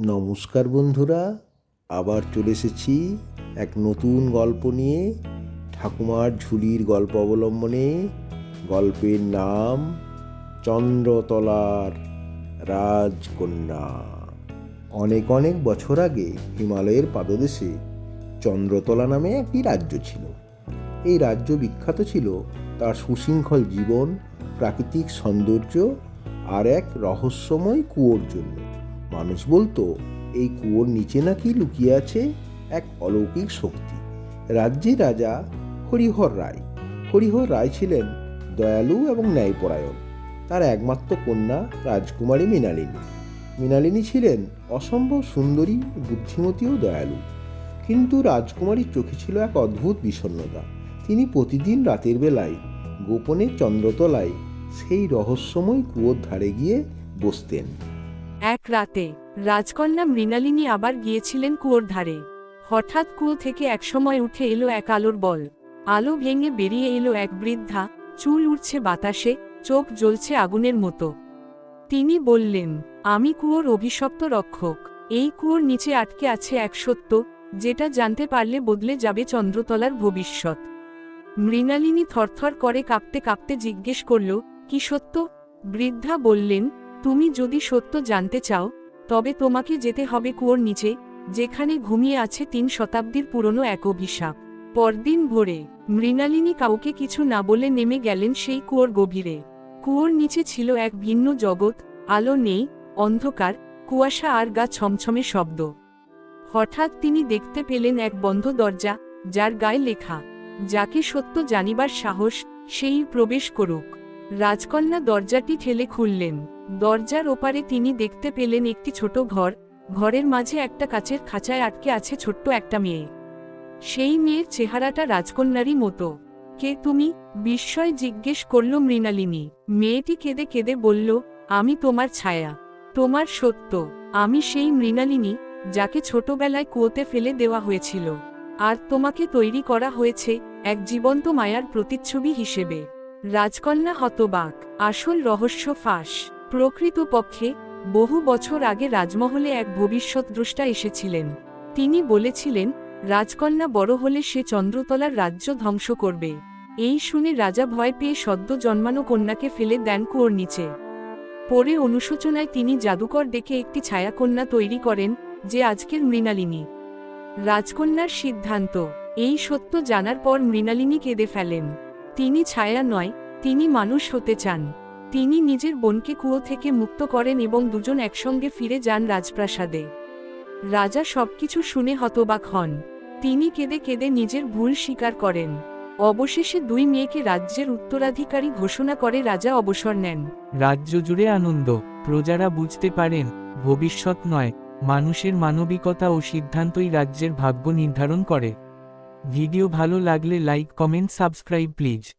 নমস্কার বন্ধুরা, আবার চলে এসেছি এক নতুন গল্প নিয়ে ঠাকুমার ঝুলির গল্প অবলম্বনে। গল্পের নাম চন্দ্রতলার রাজকন্যা। অনেক অনেক বছর আগে হিমালয়ের পাদদেশে চন্দ্রতলা নামে একটি রাজ্য ছিল। এই রাজ্য বিখ্যাত ছিল তার সুশৃঙ্খল জীবন, প্রাকৃতিক সৌন্দর্য আর এক রহস্যময় কুয়োর জন্য। মানুষ বলতো, এই কুয়োর নিচে নাকি লুকিয়ে আছে এক অলৌকিক শক্তি। রাজ্যের রাজা হরিহর রায়। হরিহর রায় ছিলেন দয়ালু এবং ন্যায়পরায়ণ। তার একমাত্র কন্যা রাজকুমারী মৃণালিনী। মৃণালিনী ছিলেন অসম্ভব সুন্দরী, বুদ্ধিমতী ও দয়ালু। কিন্তু রাজকুমারীর চোখে ছিল এক অদ্ভুত বিষণ্ণতা। তিনি প্রতিদিন রাতের বেলায় গোপনে চন্দ্রতলায় সেই রহস্যময় কুয়োর ধারে গিয়ে বসতেন। এক রাতে, রাজকন্যা মৃণালিনী আবার গিয়েছিলেন কুয়োর ধারে। হঠাৎ কুয়ো থেকে একসময় উঠে এলো এক আলোর বল। আলো ভেঙে বেরিয়ে এলো এক বৃদ্ধা, চুল উঠছে বাতাসে, চোখ জ্বলছে আগুনের মতো। তিনি বললেন, আমি কুয়োর অভিশপ্ত রক্ষক। এই কুয়োর নিচে আটকে আছে এক সত্য, যেটা জানতে পারলে বদলে যাবে চন্দ্রতলার ভবিষ্যৎ। মৃণালিনী থরথর করে কাঁপতে কাঁপতে জিজ্ঞেস করল, কি সত্য? বৃদ্ধা বললেন তুমি যদি সত্য জানতে চাও, তবে তোমাকে যেতে হবে কুয়োর নিচে, যেখানে ঘুমিয়ে আছে তিন শতাব্দীর পুরনো এক অভিশাপ। পরদিন ভোরে, মৃণালিনী কাউকে কিছু না বলে নেমে গেলেন সেই কুয়োর গভীরে। কুয়োর নিচে ছিল এক ভিন্ন জগৎ, আলো নেই, অন্ধকার, কুয়াশা আর গা ছমছমে শব্দ। হঠাৎ তিনি দেখতে পেলেন এক বন্ধ দরজা, যার গায়ে লেখা, যাকে সত্য জানিবার সাহস, সেই প্রবেশ করুক। রাজকন্যা দরজাটি ঠেলে খুললেন। দরজার ওপারে তিনি দেখতে পেলেন একটি ছোট ঘর। ঘরের মাঝে একটা কাচের খাঁচায় আটকে আছে ছোট্ট একটা মেয়ে। সেই মেয়ের চেহারাটা রাজকন্যারই মতো। কে তুমি? বিস্ময় জিজ্ঞেস করল মৃণালিনী। মেয়েটি কেঁদে কেঁদে বলল, আমি তোমার ছায়া। তোমার সত্য। আমি সেই মৃণালিনী, যাকে ছোটবেলায় কুয়োতে ফেলে দেওয়া হয়েছিল। আর তোমাকে তৈরি করা হয়েছে এক জীবন্ত মায়ার প্রতিচ্ছবি হিসেবে। রাজকন্যা হতবাক। আসল রহস্য ফাঁস। প্রকৃতপক্ষে, বহু বছর আগে রাজমহলে এক ভবিষ্যৎদ্রষ্টা এসেছিলেন। তিনি বলেছিলেন, রাজকন্যা বড় হলে সে চন্দ্রতলার রাজ্য ধ্বংস করবে। এই শুনে রাজা ভয় পেয়ে সদ্য জন্মানো কন্যাকে ফেলে দেন কুয়োর নিচে। পরে অনুশোচনায় তিনি জাদুকর ডেকে একটি ছায়াকন্যা তৈরি করেন, যে আজকের মৃণালিনী। রাজকন্যার সিদ্ধান্ত, এই সত্য জানার পর মৃণালিনী কেঁদে ফেলেন। তিনি ছায়া নয়, তিনি মানুষ হতে চান। তিনি নিজের বোনকে কুয়ো থেকে মুক্ত করেন এবং দুজন একসঙ্গে ফিরে যান রাজপ্রাসাদে। রাজা সবকিছু শুনে হতবাক হন। তিনি কেঁদে কেঁদে নিজের ভুল স্বীকার করেন। অবশেষে দুই মেয়েকে রাজ্যের উত্তরাধিকারী ঘোষণা করে রাজা অবসর নেন। রাজ্য জুড়ে আনন্দ, প্রজারা বুঝতে পারেন, ভবিষ্যৎ নয়, মানুষের মানবিকতা ও সিদ্ধান্তই রাজ্যের ভাগ্য নির্ধারণ করে। ভিডিও ভালো লাগলে লাইক, কমেন্ট, সাবস্ক্রাইব প্লিজ।